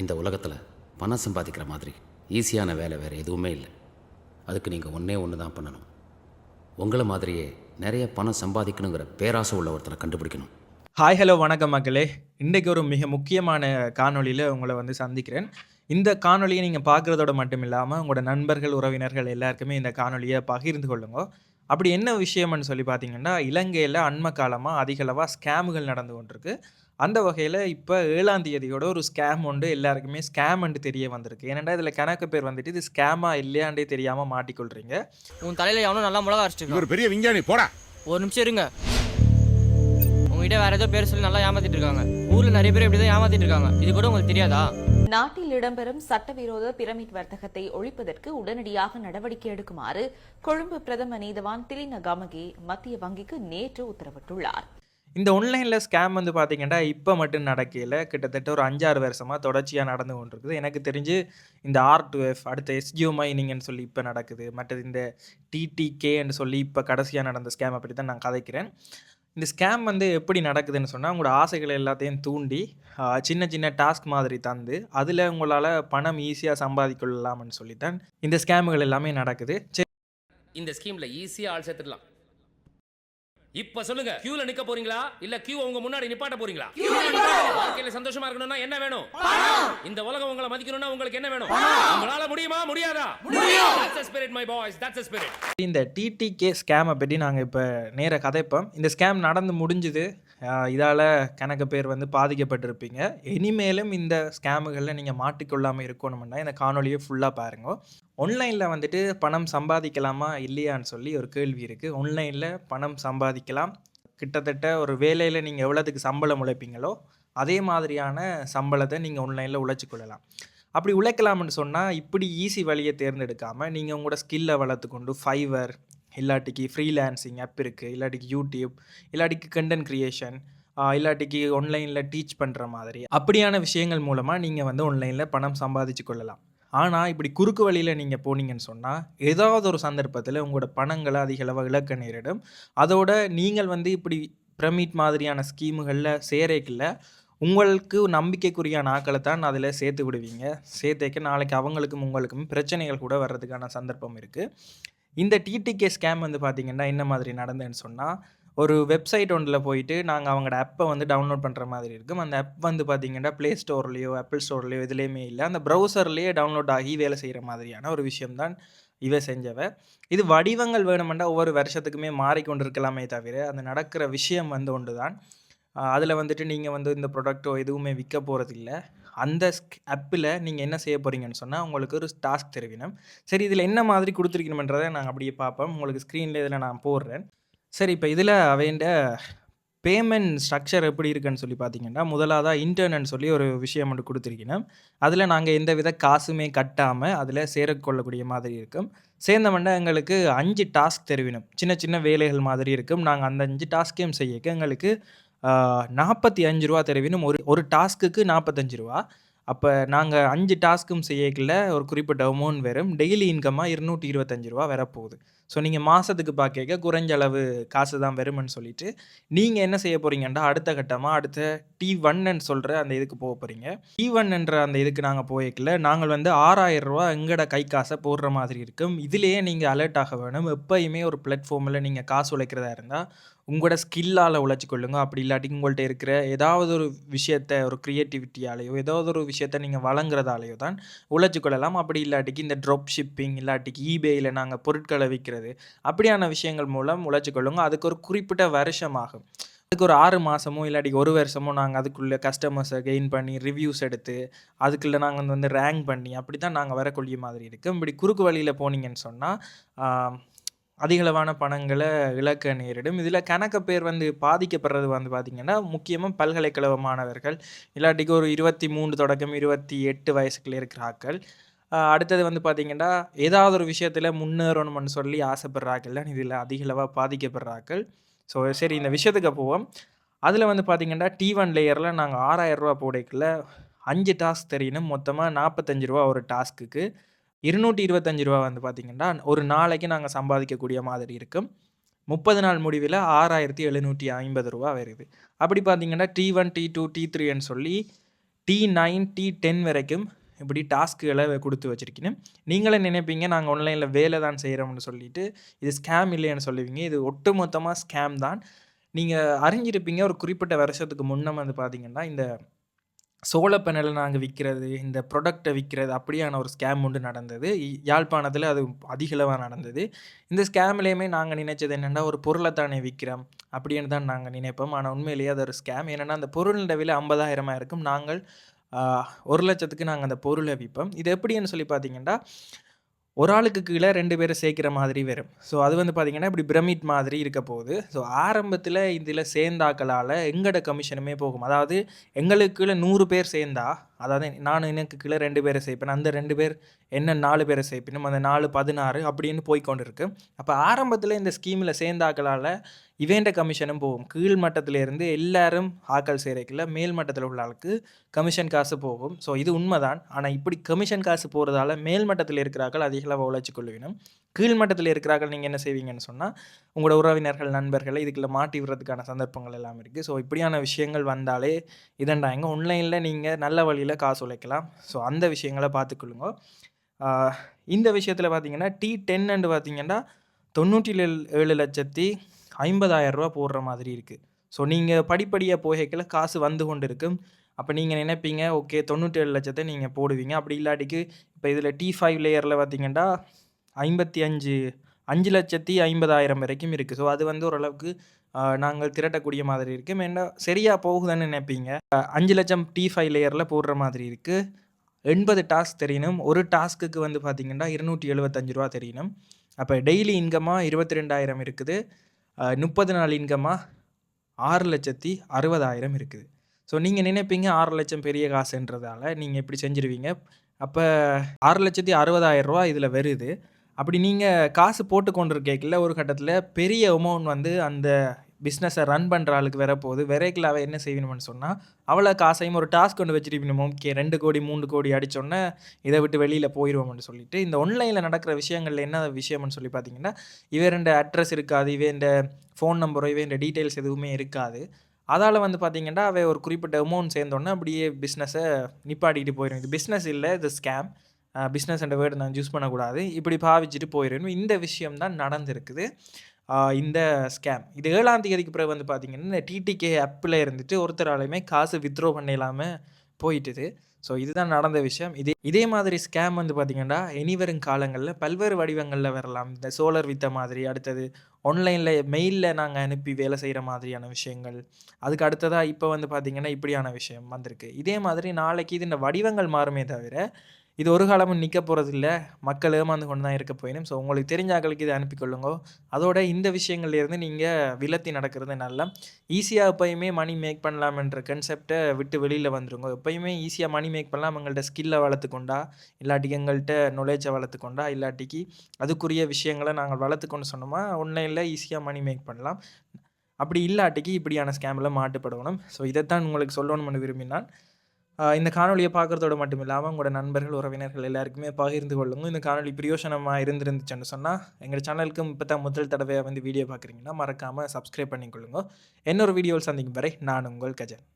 இந்த உலகத்தில் பணம் சம்பாதிக்கிற மாதிரி ஈஸியான வேலை வேறு எதுவுமே இல்லை. அதுக்கு நீங்கள் ஒன்றே ஒன்று தான் பண்ணணும். உங்களை மாதிரியே நிறைய பணம் சம்பாதிக்கணுங்கிற பேராசை உள்ள ஒருத்தரை கண்டுபிடிக்கணும். ஹாய் ஹலோ வணக்கம் மக்களே. இன்றைக்கு ஒரு மிக முக்கியமான காணொளியில் உங்களை வந்து சந்திக்கிறேன். இந்த காணொலியை நீங்கள் பார்க்குறதோட மட்டும் இல்லாமல் உங்களோட நண்பர்கள் உறவினர்கள் எல்லாருக்குமே இந்த காணொலியை பகிர்ந்து கொள்ளுங்க. அப்படி என்ன விஷயம்னு சொல்லி பார்த்தீங்கன்னா இலங்கையில் அண்மை காலமாக அதிகளவாக ஸ்கேமுகள் நடந்து கொண்டிருக்கு. அந்த வகையில் இப்போ ஏழாம் தேதியோட ஒரு ஸ்கேம் உண்டு. எல்லாருக்குமே ஸ்கேம்ன்ட்டு தெரிய வந்திருக்கு. ஏன்னா இதில் கணக்கு பேர் வந்துட்டு இது ஸ்கேமா இல்லையாண்டே தெரியாமல் மாட்டிக்கொள்றீங்க. உன் தலையில எவனும் நல்லா மிளகா அரைச்சிட்டு இவர் பெரிய விஞ்ஞானி. போடா. ஒரு நிமிஷம் இருங்க. உங்ககிட்ட வேற ஏதோ பேர் சொல்லி நல்லா ஏமாத்திட்டு இருக்காங்க. ஊர்ல நிறைய பேர் இப்படி தான் ஏமாத்திட்டு இருக்காங்க. இது கூட உங்களுக்கு தெரியாதா? நாட்டில் இடம்பெறும் சட்டவிரோத பிரமிட் வர்த்தகத்தை ஒழிப்பதற்கு உடனடியாக நடவடிக்கை எடுக்குமாறு கொழும்பு பிரதம நீதவான் திலின கமகே மத்திய வங்கிக்கு நேற்று உத்தரவிட்டுள்ளார். இந்த ஆன்லைனில் ஸ்கேம் வந்து பார்த்தீங்கன்னா இப்போ மட்டும் நடக்கையில் கிட்டத்தட்ட ஒரு அஞ்சாறு வருஷமாக தொடர்ச்சியாக நடந்து கொண்டிருக்குது. எனக்கு தெரிஞ்சு இந்த ஆர் டு எஃப் அடுத்த எஸ்ஜிஓ மைனிங்னு சொல்லி இப்போ நடக்குது. மற்றது இந்த டிடிகேன்னு சொல்லி இப்போ கடைசியாக நடந்த ஸ்கேம் அப்படி தான் நான் கதைக்கிறேன். இந்த ஸ்கேம் வந்து எப்படி நடக்குதுன்னு சொன்னால் உங்களோட ஆசைகளை எல்லாத்தையும் தூண்டி சின்ன சின்ன டாஸ்க் மாதிரி தந்து அதில் உங்களால் பணம் ஈஸியாக சம்பாதிக்கொள்ளலாம்னு சொல்லித்தான் இந்த ஸ்கேமுகள் எல்லாமே நடக்குது. சரி இந்த ஸ்கீமில் ஈஸியாக ஆள் சேர்த்துடலாம். இப்ப சொல்லுங்க கியூல நிக்க போறீங்களா? இல்ல கியூ உங்க முன்னாடி நிப்பாட்ட போறீங்களா? வாழ்க்கையில சந்தோஷமா இருக்கணும்னா என்ன வேணும்? இந்த உலகம் உங்களை மதிக்கணும்னா உங்களுக்கு என்ன வேணும்? உங்களால முடியுமா? முடியாதா? That's the spirit my boys. That's the spirit. இந்த டிடிகே ஸ்கேமை பற்றி நாங்கள் இப்போ நேர கதைப்போம். இந்த ஸ்கேம் நடந்து முடிஞ்சுது. இதால் கணக்கு பேர் வந்து பாதிக்கப்பட்டிருப்பீங்க. இனிமேலும் இந்த ஸ்கேமுகளில் நீங்கள் மாட்டிக்கொள்ளாமல் இருக்கணும்னா இந்த காணொலியை ஃபுல்லாக பாருங்க. ஆன்லைனில் வந்துட்டு பணம் சம்பாதிக்கலாமா இல்லையான்னு சொல்லி ஒரு கேள்வி இருக்குது ஆன்லைனில் பணம் சம்பாதிக்கலாம். கிட்டத்தட்ட ஒரு வேலையில் நீங்கள் எவ்வளோத்துக்கு சம்பளம் உழைப்பீங்களோ அதே மாதிரியான சம்பளத்தை நீங்கள் ஆன்லைனில் உழைச்சி கொள்ளலாம். அப்படி உழைக்கலாம்னு சொன்னால் இப்படி ஈஸி வழியை தேர்ந்தெடுக்காமல் நீங்கள் உங்களோட ஸ்கில்லை வளர்த்துக்கொண்டு ஃபைவர் இல்லாட்டிக்கு ஃப்ரீலான்சிங் ஆப் இருக்குது இல்லாட்டிக்கு யூடியூப் இல்லாட்டிக்கு கண்டென்ட் க்ரியேஷன் இல்லாட்டிக்கு ஆன்லைனில் டீச் பண்ணுற மாதிரி. அப்படியான விஷயங்கள் மூலமாக நீங்கள் வந்து ஆன்லைனில் பணம் சம்பாதிச்சு கொள்ளலாம். ஆனால் இப்படி குறுக்கு வழியில் நீங்கள் போனீங்கன்னு சொன்னால் ஏதாவது ஒரு சந்தர்ப்பத்தில் உங்களோட பணங்களை அதிகளவாக இழக்க நேரிடும். அதோட நீங்கள் வந்து இப்படி பிரமிட் மாதிரியான ஸ்கீமுகளில் சேரக்கில்ல உங்களுக்கு நம்பிக்கைக்குரியான நாட்களை தான் அதில் சேர்த்து விடுவீங்க. சேர்த்தேக்க நாளைக்கு அவங்களுக்கும் உங்களுக்கும் பிரச்சனைகள் கூட வர்றதுக்கான சந்தர்ப்பம் இருக்குது இந்த டிடிகே ஸ்கேம் வந்து பார்த்திங்கன்னா என்ன மாதிரி நடந்ததுன்னு சொன்னால் ஒரு வெப்சைட் ஒன்றில் போயிட்டு நாங்கள் அவங்களோட ஆப்பை வந்து டவுன்லோட் பண்ணுற மாதிரி இருக்கும். அந்த ஆப் வந்து பார்த்திங்கன்னா ப்ளே ஸ்டோர்லேயோ ஆப்பிள் ஸ்டோர்லேயோ இதுலேயுமே இல்லை. அந்த ப்ரௌசர்லேயே டவுன்லோட் ஆகி வேலை செய்கிற மாதிரியான ஒரு விஷயம்தான் இவ செஞ்சவ. இது வடிவங்கள் வேணுமெண்டா ஒவ்வொரு வருஷத்துக்குமே மாறிக்கொண்டிருக்கலாமே தவிர அந்த நடக்கிற விஷயம் வந்து ஒன்று தான் அதில் வந்துட்டு நீங்கள் வந்து இந்த ப்ராடக்ட்டோ எதுவுமே விற்க போகிறதில்ல அந்த ஆப்பில் நீங்கள் என்ன செய்ய போகிறீங்கன்னு சொன்னால் உங்களுக்கு ஒரு டாஸ்க் தெரிவினம் சரி இதில் என்ன மாதிரி கொடுத்துருக்கணுமன்றதை நாங்கள் அப்படியே பார்ப்போம். உங்களுக்கு ஸ்க்ரீனில் இதில் நான் போடுறேன். சரி இப்போ இதில் அவைண்ட பேமெண்ட் ஸ்ட்ரக்சர் எப்படி இருக்குன்னு சொல்லி பார்த்தீங்கன்னா முதலாவதாக இன்டர்னட்னு சொல்லி ஒரு விஷயம் மட்டும் கொடுத்துருக்கணும். அதில் நாங்கள் எந்த வித காசுமே கட்டாமல் அதில் சேரக்கொள்ளக்கூடிய மாதிரி இருக்கும். சேர்ந்தமண்டா எங்களுக்கு அஞ்சு டாஸ்க் தெரிவினும் சின்ன சின்ன வேலைகள் மாதிரி இருக்கும். நாங்கள் அந்த அஞ்சு டாஸ்க்கையும் செய்யக்க எங்களுக்கு நாற்பத்தி அஞ்சு ரூபா தெரிவினும் ஒரு ஒரு டாஸ்க்குக்கு நாற்பத்தஞ்சு ரூபா. அப்போ நாங்கள் அஞ்சு டாஸ்க்கும் செய்யக்குள்ள ஒரு குறிப்பிட்ட அமௌண்ட் வரும் டெய்லி இன்கமாக இருநூற்றி இருபத்தஞ்சு ரூபா வரப்போகுது. ஸோ நீங்கள் மாதத்துக்கு பார்க்க குறைஞ்ச அளவு காசு தான் வரும்னு சொல்லிட்டு நீங்கள் என்ன செய்ய போகிறீங்கன்னா அடுத்த கட்டமாக அடுத்த டி ஒன்னு சொல்கிற அந்த இதுக்கு போக போகிறீங்க டி ஒன்ன்ற அந்த இதுக்கு நாங்கள் போய்க்கல. நாங்கள் வந்து ஆறாயிரம் ரூபா எங்களோட கை காசை போடுற மாதிரி இருக்கும். இதுலேயே நீங்கள் அலர்ட் ஆக வேணும். எப்பயுமே ஒரு பிளாட்ஃபார்மில் நீங்கள் காசு உழைக்கிறதா இருந்தால் உங்களோட ஸ்கில்லால் உழைச்சி கொள்ளுங்க. அப்படி இல்லாட்டி உங்கள்கிட்ட இருக்கிற ஏதாவது ஒரு விஷயத்த ஒரு க்ரியேட்டிவிட்டியாலேயோ ஏதாவது ஒரு விஷயத்த நீங்கள் வழங்குறதாலேயோ தான் உழைச்சி கொள்ளலாம். அப்படி இல்லாட்டிக்கு இந்த ட்ராப் ஷிப்பிங் இல்லாட்டிக்கு இபேயில் நாங்கள் பொருட்களை விற்கிறது அப்படியான விஷயங்கள் மூலம் உழைச்சி கொள்ளுங்க. அதுக்கு ஒரு குறிப்பிட்ட வருஷம் ஆகும் அதுக்கு ஒரு ஆறு மாதமோ இல்லாட்டி ஒரு வருஷமோ நாங்கள் அதுக்குள்ளே கஸ்டமர்ஸை கெயின் பண்ணி ரிவ்யூஸ் எடுத்து அதுக்குள்ளே நாங்கள் வந்து ரேங்க் பண்ணி அப்படி தான் நாங்கள் வரக்கூடிய மாதிரி இருக்குது இப்படி குறுக்கு வழியில் போனீங்கன்னு சொன்னால் அதிகளவான பணங்களை இழக்க நேரிடும். இதில் கணக்க பேர் வந்து பாதிக்கப்படுறது வந்து பார்த்திங்கன்னா முக்கியமாக பல்கலைக்கழக மாணவர்கள் இல்லாட்டிக்கு ஒரு இருபத்தி மூன்று தொடக்கம் இருபத்தி எட்டு வயசுக்குள்ளே இருக்கிறாக்கள் அடுத்தது வந்து பார்த்திங்கன்னா ஏதாவது ஒரு விஷயத்தில் முன்னேறணும்னு சொல்லி ஆசைப்படுறாக்கள் தான் இதில் அதிகளவாக பாதிக்கப்படுறாக்கள் ஸோ சரி இந்த விஷயத்துக்கு போவோம். அதில் வந்து பார்த்திங்கன்னா டி ஒன் லேயரில் நாங்கள் ஆறாயிரம் ரூபா போடைக்கில் அஞ்சு டாஸ்க் தெரியணும் மொத்தமாக நாற்பத்தஞ்சு ரூபா ஒரு டாஸ்க்குக்கு இருநூற்றி இருபத்தஞ்சு ரூபா வந்து பார்த்திங்கன்னா ஒரு நாளைக்கு நாங்கள் சம்பாதிக்கக்கூடிய மாதிரி இருக்கும். முப்பது நாள் முடிவில் ஆறாயிரத்தி எழுநூற்றி ஐம்பது ரூபா வருது. அப்படி பார்த்தீங்கன்னா T one T two T த்ரீன்னு சொல்லி டி நைன் டி டென் வரைக்கும் இப்படி டாஸ்க்குகளை கொடுத்து வச்சுருக்கணும் நீங்களே நினைப்பீங்க நாங்கள் ஆன்லைனில் வேலை தான் செய்கிறோம்னு சொல்லிட்டு இது ஸ்கேம் இல்லைன்னு சொல்லுவீங்க. இது ஒட்டுமொத்தமாக ஸ்கேம் தான். நீங்கள் அறிஞ்சிருப்பீங்க ஒரு குறிப்பிட்ட வருஷத்துக்கு முன்னே வந்து பார்த்தீங்கன்னா இந்த சோழ பேனலை நாங்கள் விற்கிறது இந்த ப்ரொடக்டை விற்கிறது அப்படியான ஒரு ஸ்கேம் ஒன்று நடந்தது. யாழ்ப்பாணத்தில் அது அதிகளவாக நடந்தது. இந்த ஸ்கேம்லேயுமே நாங்கள் நினைச்சது என்னென்னா ஒரு பொருளை தானே விற்கிறோம் அப்படின்னு தான் நாங்கள் நினைப்போம். ஆனால் உண்மையிலேயே அது ஒரு ஸ்கேம் என்னென்னா அந்த பொருளின் விலை ஐம்பதாயிரமாக இருக்கும். நாங்கள் ஒரு லட்சத்துக்கு நாங்கள் அந்த பொருளை விற்போம் இது எப்படின்னு சொல்லி பார்த்தீங்கன்னா ஒரு ஆளுக்கு கீழே ரெண்டு பேரை சேர்க்கிற மாதிரி வரும். ஸோ அது வந்து பார்த்தீங்கன்னா இப்படி பிரமிட் மாதிரி இருக்க போகுது. ஸோ ஆரம்பத்தில் இதில் சேர்ந்தாக்களால் எங்களோட கமிஷனுமே போகும். அதாவது எங்களுக்கு கீழே நூறு பேர் சேர்ந்தா அதாவது நான் எனக்கு கீழே ரெண்டு பேரை சேர்ப்பேன் அந்த ரெண்டு பேர் என்ன நாலு பேரை சேர்ப்பினும் அந்த நாலு பதினாறு அப்படின்னு போய் கொண்டு இருக்கு அப்போ ஆரம்பத்தில் இந்த ஸ்கீமில் சேர்ந்தாக்களால் இவேண்ட கமிஷனும் போகும். கீழ் இருந்து எல்லாரும் ஆக்கள் சேரைக்குள்ள மேல் மட்டத்தில் உள்ள ஆளுக்கு கமிஷன் காசு போகும். ஸோ இது உண்மைதான். ஆனால் இப்படி கமிஷன் காசு போகிறதால மேல் மட்டத்தில் இருக்கிறார்கள் அதிக அளவு உழைச்சி கொள்ளுவினும் கீழ் மட்டத்தில் இருக்கிறார்கள் நீங்கள் என்ன செய்வீங்கன்னு சொன்னால் உங்களோட உறவினர்கள் நண்பர்களை இதுக்குள்ள மாட்டி விடுறதுக்கான சந்தர்ப்பங்கள் எல்லாம் இருக்குது ஸோ இப்படியான விஷயங்கள் வந்தாலே இதண்டாங்க ஆன்லைனில் நீங்கள் நல்ல வழியில் காசு உழைக்கலாம். ஸோ அந்த விஷயங்களை பார்த்துக்கொள்ளுங்க. இந்த விஷயத்தில் பார்த்தீங்கன்னா டி டென் அண்டு பார்த்தீங்கன்னா தொண்ணூற்றி ஏழு லட்சத்தி ஐம்பதாயிரரூபா போடுற மாதிரி இருக்குது ஸோ நீங்கள் படிப்படியாக போகைக்கில் காசு வந்து கொண்டு இருக்கும் அப்போ நீங்கள் நினைப்பீங்க ஓகே தொண்ணூற்றி ஏழு லட்சத்தை நீங்கள் போடுவீங்க. அப்படி இல்லாட்டிக்கு இப்போ இதில் டி ஃபைவ் லேயரில் பார்த்தீங்கன்னா ஐம்பத்தி அஞ்சு அஞ்சு லட்சத்தி ஐம்பதாயிரம் வரைக்கும் இருக்குது ஸோ அது வந்து ஓரளவுக்கு நாங்கள் திரட்டக்கூடிய மாதிரி இருக்குது மெயினா சரியாக போகுதுன்னு நினைப்பீங்க. அஞ்சு லட்சம் டி ஃபைவ் லேயரில் போடுற மாதிரி இருக்குது எண்பது டாஸ்க் தெரியணும் ஒரு டாஸ்க்குக்கு வந்து பார்த்தீங்கன்னா இருநூற்றி எழுபத்தஞ்சு ரூபா தெரியணும் அப்போ டெய்லி இன்கமாக இருபத்தி ரெண்டாயிரம் இருக்குது முப்பது நாள் இன்கமாக ஆறு லட்சத்தி அறுபதாயிரம் இருக்குது. ஸோ நீங்கள் நினைப்பீங்க ஆறு லட்சம் பெரிய காசுன்றதால நீங்கள் இப்படி செஞ்சுருவீங்க. அப்போ ஆறு லட்சத்தி அறுபதாயிரம் ரூபா இதில் வருது. அப்படி நீங்கள் காசு போட்டு கொண்டிருக்கேக்கில் ஒரு கட்டத்தில் பெரிய அமௌண்ட் வந்து அந்த பிஸ்னஸை ரன் பண்ணுற ஆளுக்கு வரப்போகுது. விரைக்கில் அவள் என்ன செய்யணும்னு சொன்னால் அவளை காசையும் ஒரு டாஸ்க் கொண்டு வச்சிருப்பணும் ஓகே ரெண்டு கோடி மூணு கோடி அடித்தோன்னே இதை விட்டு வெளியில் போயிடுவோம்னு சொல்லிட்டு இந்த ஒன்லைனில் நடக்கிற விஷயங்கள்ல என்ன விஷயம்னு சொல்லி பார்த்தீங்கன்னா இவன் அட்ரஸ் இருக்காது இவன் ஃபோன் நம்பரோ இவன் டீட்டெயில்ஸ் எதுவுமே இருக்காது. அதால் வந்து பார்த்தீங்கன்னா அவள் ஒரு குறிப்பிட்ட அமௌண்ட் சேர்ந்தோன்னே அப்படியே பிஸ்னஸை நிப்பாட்டிக்கிட்டு போயிடும் இது பிஸ்னஸ் இல்லை இது ஸ்கேம் பிஸ்னஸ் என்ற வேர்டு நான் யூஸ் பண்ணக்கூடாது. இப்படி பாவிச்சுட்டு போயிடும் இந்த விஷயம் தான் நடந்திருக்குது. இந்த ஸ்கேம் இது ஏழாம் தேதிக்கு பிறகு வந்து பார்த்தீங்கன்னா இந்த டிடிகே ஆப்பில் இருந்துட்டு ஒருத்தராலையுமே காசு வித்ட்ரா பண்ண இல்லாமல் போயிட்டுது. ஸோ இதுதான் நடந்த விஷயம். இதே இதே மாதிரி ஸ்கேம் வந்து பார்த்திங்கன்னா இனிவரும் காலங்களில் பல்வேறு வடிவங்களில் வரலாம். இந்த சோலார் வித்த மாதிரி அடுத்தது ஆன்லைனில் மெயிலில் நாங்கள் அனுப்பி வேலை செய்கிற மாதிரியான விஷயங்கள். அதுக்கு அடுத்ததாக இப்போ வந்து பார்த்திங்கன்னா இப்படியான விஷயம் வந்திருக்கு. இதே மாதிரி நாளைக்கு இது இந்த வடிவங்கள் மாறுமே தவிர இது ஒரு காலமும் நிற்க போகிறதில்ல மக்கள் ஏமாந்து கொண்டு தான் இருக்க போயினும். ஸோ உங்களுக்கு தெரிஞ்ச ஆக்களுக்கு இதை அனுப்பிக்கொள்ளுங்க அதோட இந்த விஷயங்கள்லேருந்து நீங்கள் விலத்தி நடக்கிறது நல்லா. ஈஸியாக எப்பயுமே மணி மேக் பண்ணலாம்ன்ற கன்செப்டை விட்டு வெளியில் வந்துருங்க. எப்பயுமே ஈஸியாக மணி மேக் பண்ணலாம். எங்கள்கிட்ட ஸ்கில்லை வளர்த்துக்கொண்டா இல்லாட்டிக்கு எங்கள்கிட்ட நுழைச்சை வளர்த்துக்கொண்டா இல்லாட்டிக்கு அதுக்குரிய விஷயங்களை நாங்கள் வளர்த்துக்கொண்டு சொன்னோமா ஆன்லைனில் ஈஸியாக மணி மேக் பண்ணலாம். அப்படி இல்லாட்டிக்கு இப்படியான ஸ்கேமில் மாட்டுப்படணும். ஸோ இதைத்தான் உங்களுக்கு சொல்லணும்னு விரும்பினான் இந்த காணொலியை பார்க்குறதோட மட்டும் இல்லாமல் உங்களோட நண்பர்கள் உறவினர்கள் எல்லாருக்குமே பகிர்ந்து கொள்ளுங்க. இந்த காணொலி பிரியோசனமாக இருந்திருந்துச்சுன்னு சொன்னால் எங்கள் சேனலுக்கு இப்போ தான் முதல் தடவையாக வந்து வீடியோ பார்க்குறீங்கன்னா மறக்காமல் சப்ஸ்கிரைப் பண்ணிக்கொள்ளுங்க. இன்னொரு வீடியோவில் சந்திக்கும் வரை நான் உங்கள் கஜன்.